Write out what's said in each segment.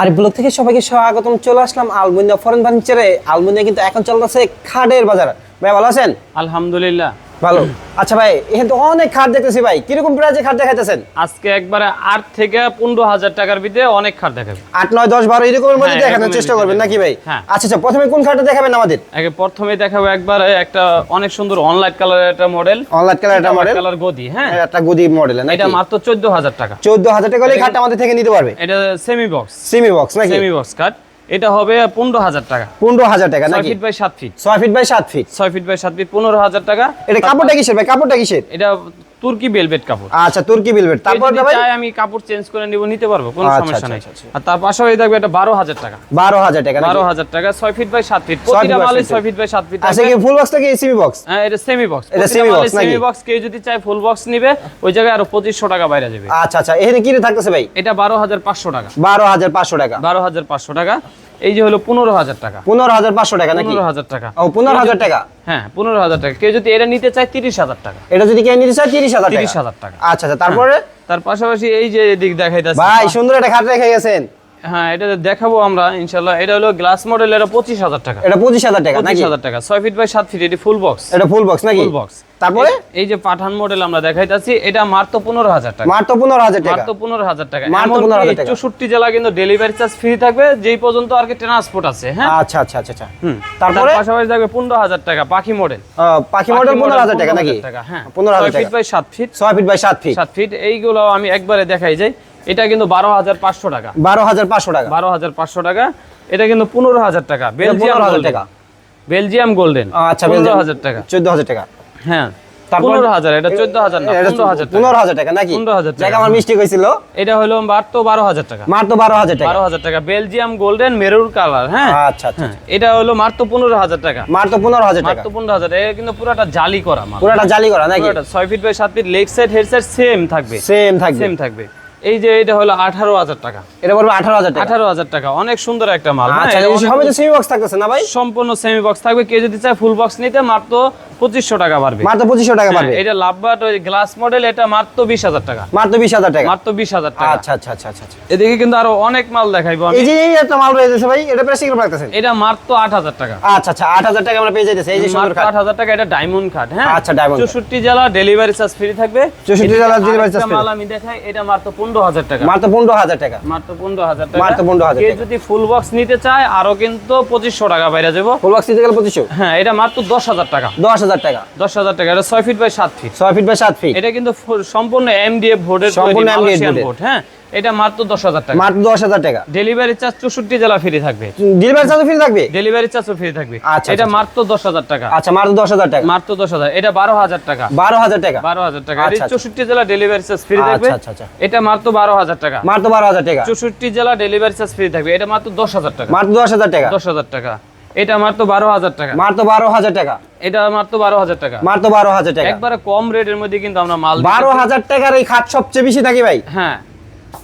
আর blog থেকে সবাইকে স্বাগতম, চলে আসলাম আলমুনিয়া ফরেন ফার্নিচারে আলমুনিয়া কিন্তু এখন চলতেছে খাডের বাজার। ভাই, ভালো আছেন? আলহামদুলিল্লাহ। ভালো। আচ্ছা ভাই এখানে তো অনেক খাট দেখতেছি ভাই। কীরকম প্রাইজে খাট দেখাইতেছেন? আজকে একবারে আট থেকে পনেরো হাজার টাকার ভিতরে অনেক খাট দেখাবে। আট নয় দশ বারো এরকমের মধ্যে হ্যাঁ, দেখানোর চেষ্টা করবেন নাকি ভাই? হ্যাঁ। আচ্ছা আচ্ছা প্রথমে কোন খাটটা দেখাবেন আমাদের? আগে প্রথমে দেখাবো একবারে একটা অনেক সুন্দর অনলাইন কালারের একটা মডেল অনলাইন কালার একটা মডেল কালার গদি হ্যাঁ। একটা গদি মডেল এটা মাত্র চোদ্দ হাজার টাকা। চোদ্দ হাজার টাকা হলে খাটটা আমাদের থেকে নিতে পারবে। এটা সেমি বক্স সিমি বক্স নাকি? সেমি বক্স কাট এটা হবে পনেরো হাজার টাকা। পনেরো হাজার টাকা ছয় নাকি? ফিট বাই সাত ফিট ছয় ফিট বাই সাত ফিট ছয় ফিট বাই সাত ফিট পনেরো হাজার টাকা। এটা কাপড়টা কিসের ভাই? কাপড়টা কিসের? এটা তুর্কি বেলভেট কাপড়। আচ্ছা তুর্কি বিলভেট তারপর ভাই? চায় আমি কাপড় চেঞ্জ করে নিব নিতে পারব কোনো আচ্ছা, সমস্যা আচ্ছা, নেই। আচ্ছা। আর তার পাশাপাশি থাকবে এটা বারো হাজার টাকা। বারো হাজার টাকা নাকি? বারো হাজার টাকা ছয় ফিট বাই সাত ফিট feet প্রতিটা মালে সাত feet। ছয় ফিট বাই সাত ফিট আচ্ছা কি ফুল বক্স নাকি সিমি বক্স হ্যাঁ এটা সেমি বক্স এটা box নাকি? সেমি বক্স কেউ যদি চায় ফুল বক্স নিবে ওই জায়গায় আরও পঁচিশশো টাকা বাইরে যাবে। আচ্ছা আচ্ছা এখানে কি থাকতেছে ভাই? এটা বারো হাজার পাঁচশো টাকা। বারো হাজার পাঁচশো টাকা। বারো হাজার পাঁচশো টাকা। এই যে হলো পনেরো হাজার টাকা। পনেরো হাজার পাঁচশো টাকা নাকি? পনেরো হাজার টাকা। ও পনেরো হাজার টাকা? হ্যাঁ পনেরো হাজার টাকা। কেউ যদি এটা নিতে চায় তিরিশ হাজার টাকা। এটা যদি কেউ নিতে চায় তিরিশ হাজার টাকা। তিরিশ হাজার টাকা। আচ্ছা আচ্ছা তারপরে? তার পাশাপাশি এই যে দিক দেখাইতেছে ভাই সুন্দর একটা খাট রেখে গেছেন। হ্যাঁ এটা দেখাবো আমরা ইনশাল্লাহ এটা হলো গ্লাস মডেল এটা পঁচিশ হাজার টাকা। এটা পঁচিশ হাজার টাকা পঁচিশ নাকি হাজার টাকা ছয় ফিট বাই সাত ফিট এটি ফুল বক্স এটা ফুল বক্স নাকি? ফুল বক্স তারপরে? এই যে পাঠান মডেল আমরা দেখাইতাছি এটা মাত্র পনেরো হাজার টাকা। মাত্র পনেরো হাজার টাকা। মাত্র পনেরো হাজার টাকা। মাত্র 15,000 টাকা। চৌষট্টি জেলা কিন্তু ডেলিভারি চার্জ ফ্রি থাকবে যেই পর্যন্ত আর কি ট্রান্সপোর্ট আছে হ্যাঁ? আচ্ছা আচ্ছা আচ্ছা আচ্ছা। হুম। তারপরে? পাশাপাশি থাকবে পনেরো হাজার টাকা পাখি মডেল পাখি মডেল পনেরো হাজার টাকা নাকি? হ্যাঁ। পনেরো ছয় ফিট বাই সাত ফিট ছয় ফিট বাই সাত ফিট সাত ফিট এইগুলো আমি একবারে দেখাই যাই। এটা কিন্তু বারো হাজার পাঁচশো টাকা বারো হাজার পাঁচশো টাকা বারো হাজার পাঁচশো টাকা এটা কিন্তু পনেরো হাজার টাকা বেলজিয়াম 15,000 টাকা। বেলজিয়াম গোল্ডেন আচ্ছা পনেরো হাজার টাকা চোদ্দ হাজার টাকা হ্যাঁ পনেরো হাজার এটা চোদ্দ হাজার না পনেরো হাজার পনেরো হাজার টাকা নাকি 15,000 টাকা। আমার মিষ্টি হয়েছিল এটা হলো মাত্র বারো হাজার টাকা মাত্র বারো হাজার টাকা বারো হাজার টাকা বেলজিয়াম গোল্ডেন মেরুর কালার হ্যাঁ আচ্ছা আচ্ছা হ্যাঁ, এটা হলো মাত্র পনেরো হাজার টাকা মাত্র পনেরো হাজার টাকা মাত্র পনেরো হাজার এটা কিন্তু পুরোটা জালি করা জালি করা নাকি ছয় ফিট বাই সাত feet leg side head side same থাকবে সেম থাকবে সেম থাকবে এই যে এটা হলো আঠারো হাজার টাকা। এটা পড়বে আঠারো হাজার টাকা। আঠারো হাজার টাকা। অনেক সুন্দর একটা মাল সবাই সেমি বক্স থাকতেছে না ভাই? সম্পূর্ণ সেমি বক্স থাকবে। কেউ যদি চায় ফুল বক্স নিতে মাত্র পঁচিশশো টাকা পারবে মাত্র পঁচিশশো টাকা হ্যাঁ, পাবে এটা লাভবাট ওই গ্লাস মডেল এটা মাত্র বিশ হাজার টাকা। মাত্র বিশ হাজার টাকা। মাত্র বিশ হাজার টাকা। আচ্ছা আচ্ছা আচ্ছা আচ্ছা আচ্ছা। এদিকে কিন্তু আরও অনেক মাল দেখাইবো এই যে একটা মাল রয়েছে ভাই এটা প্রাইস কীরকম রাখতেছেন এটা মাত্র আট হাজার টাকা। আচ্ছা আচ্ছা আট হাজার টাকা আমরা পেয়ে যাইতেছে। এই যে সুন্দর খাট। আট হাজার টাকা এটা ডায়মন্ড কার্ড হ্যাঁ? আচ্ছা, card। চৌষট্টি জেলা ডেলিভারি চার্জ ফ্রি থাকবে। 64 জেলা আরেকটা free। মাল আমি দেখাই এটা মাত্র পনেরো হাজার টাকা। মাত্র পনেরো হাজার টাকা। মাত্র পনেরো হাজার টাকা। মাত্র 15,000 কেউ টাকা। যদি ফুল বক্স নিতে চায় আরও কিন্তু পঁচিশশো টাকা বাইরে যাব। ফুল বক্স দিতে গেলে পঁচিশশো? হ্যাঁ এটা মাত্র দশ হাজার টাকা। দশ হাজার টাকা দশ হাজার টাকা এটা ছয় ফিট বাই সাত ফিট ছয় ফিট বাই সাত ফিট এটা কিন্তু সম্পূর্ণ এমডিএফ ভোটের সম্পূর্ণ MDF ভোট হ্যাঁ এটা মাত্র দশ হাজার টাকা মাত্র দশ হাজার টাকা ডেলিভারি চার্জ চৌষট্টি জেলা ফ্রি থাকবে ডেলিভারি চার্জ ফ্রি থাকবে ডেলিভারি চার্জও ফ্রি থাকবে আচ্ছা, এটা আচ্ছা। মাত্র দশ হাজার টাকা আচ্ছা মাত্র দশ হাজার টাকা মাত্র দশ হাজার এটা বারো হাজার টাকা বারো হাজার টাকা বারো হাজার টাকা আচ্ছা, আচ্ছা। চৌষট্টি জেলা ডেলিভারি চার্জ ফ্রি আচ্ছা, থাকবে আচ্ছা, আচ্ছা। এটা মাত্র বারো হাজার টাকা মাত্র বারো হাজার টাকা চৌষট্টি জেলা ডেলিভারি চার্জ ফ্রি থাকবে এটা মাত্র দশ হাজার টাকা মাত্র দশ হাজার টাকা দশ হাজার টাকা এটা মাত্র বারো হাজার টাকা। মাত্র বারো হাজার টাকা। এটা মাত্র বারো হাজার টাকা। মাত্র বারো হাজার টাকা। একবারে কম রেটের মধ্যে কিন্তু আমরা মাল বারো হাজার টাকার এই খাট সবচেয়ে বেশি থাকি ভাই? হ্যাঁ।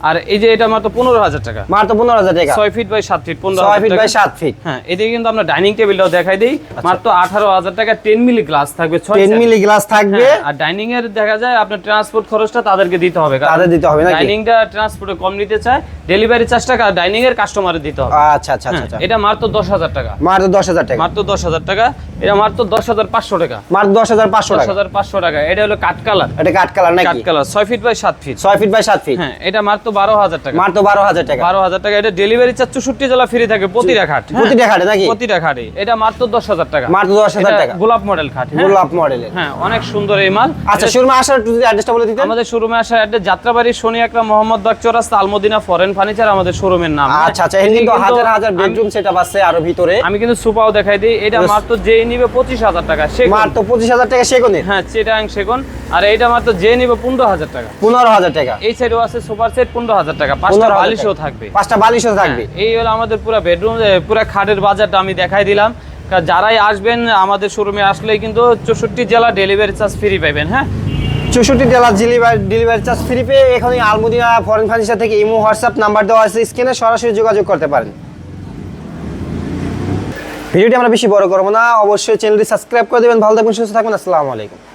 আর এই যে এটা মাত্র পনেরো হাজার টাকা। মাত্র পনেরো হাজার টাকা। ছয় ফিট বাই সাত ফিট পনেরো ছয় ফিট বাই সাত ফিট হ্যাঁ এদিকে কিন্তু আমরা ডাইনিং টেবিলটাও দেখাই দিই। মাত্র আঠারো হাজার টাকা টেন মিলি গ্লাস থাকবে টেন মিলি গ্লাস থাকবে। হ্যাঁ, আর ডাইনিং এর দেখা যায় আপনার ট্রান্সপোর্ট খরচটা তাদেরকে দিতে হবে তাদের দিতে হবে ডাইনিংটা ট্রান্সপোর্টে কম নিতে চায় ডেলিভারি চার্জটা ডাইনিং এর কাস্টমারে দিতে হবে। আচ্ছা আচ্ছা আচ্ছা আচ্ছা। হ্যাঁ, এটা মাত্র দশ হাজার টাকা। মাত্র দশ হাজার টাকা। মাত্র দশ হাজার টাকা এটা মাত্র দশ হাজার পাঁচশো টাকা। মাত্র দশ হাজার পাঁচশো দশ হাজার পাঁচশো টাকা এটা হলো কাঠ কালার এটা কাঠ কালার কাঠ কালার ছয় ফিট বাই সাত ফিট ছয় ফিট বাই সাত ফিট হ্যাঁ এটা মাত্র বারো হাজার টাকা। মাত্র বারো হাজার টাকা। বারো হাজার টাকা। এটা ডেলিভারি চার্জ চৌষট্টি জেলা ফ্রি থাকে প্রতিটা খাট। হ্যাঁ? প্রতিটা খাটে নাকি? প্রতিটা খাটে। এটা মাত্র দশ হাজার টাকা। মাত্র দশ হাজার টাকা। গোলাপ মডেল খাট হ্যাঁ? গোলাপ মডেলের হ্যাঁ অনেক সুন্দর এই মাল। আচ্ছা এটা শুরু আসার অ্যাড্রেসটা বলে দিতেন। আমাদের শোরুমে আসা address Jatrabari Shanir Akhra Mohammad Bagh Chowrasta Al Madina foreign furniture আমাদের শোরুমের নাম হ্যাঁ? আচ্ছা আচ্ছা কিন্তু হাজার হাজার বেডরুম সেটআপ আছে আরও ভিতরে। আমি কিন্তু সুপাও দেখাই দিই। এটা. মাত্র যে নিবে পঁচিশ হাজার টাকা সে মাত্র পঁচিশ হাজার টাকা সেগুনের। হ্যাঁ চিটাং সেগুন। আর এইটা মাত্র যে নিবে পনেরো হাজার টাকা। পনেরো হাজার টাকা। এই সাইডেও আছে সুপার সেট পনেরো হাজার টাকা। পাঁচটা 15,000 বালিশও থাকবে। পাঁচটা বালিশও থাকবে। হ্যাঁ, এই হলো আমাদের পুরো বেডরুম পুরো খাটের বাজারটা আমি দেখাই দিলাম। যারাই আসবেন আমাদের শোরুমে আসলেই কিন্তু চৌষট্টি জেলা ডেলিভারি চার্জ ফ্রি পাবেন হ্যাঁ? চৌষট্টি জেলার ডেলিভারি ডেলিভারি চার্জ ফ্রি পেয়ে এখানে আলমুদিনা ফরেন ফার্নিচার থেকে ইমো হোয়াটসঅ্যাপ নাম্বার দেওয়া আছে। স্ক্রিনে সরাসরি যোগাযোগ করতে পারেন। ভিডিওটি আমরা বেশি বড় করব না। অবশ্যই চ্যানেলটি সাবস্ক্রাইব করে দেবেন। ভালো থাকবেন সুস্থ থাকবেন। আসসালামু আলাইকুম।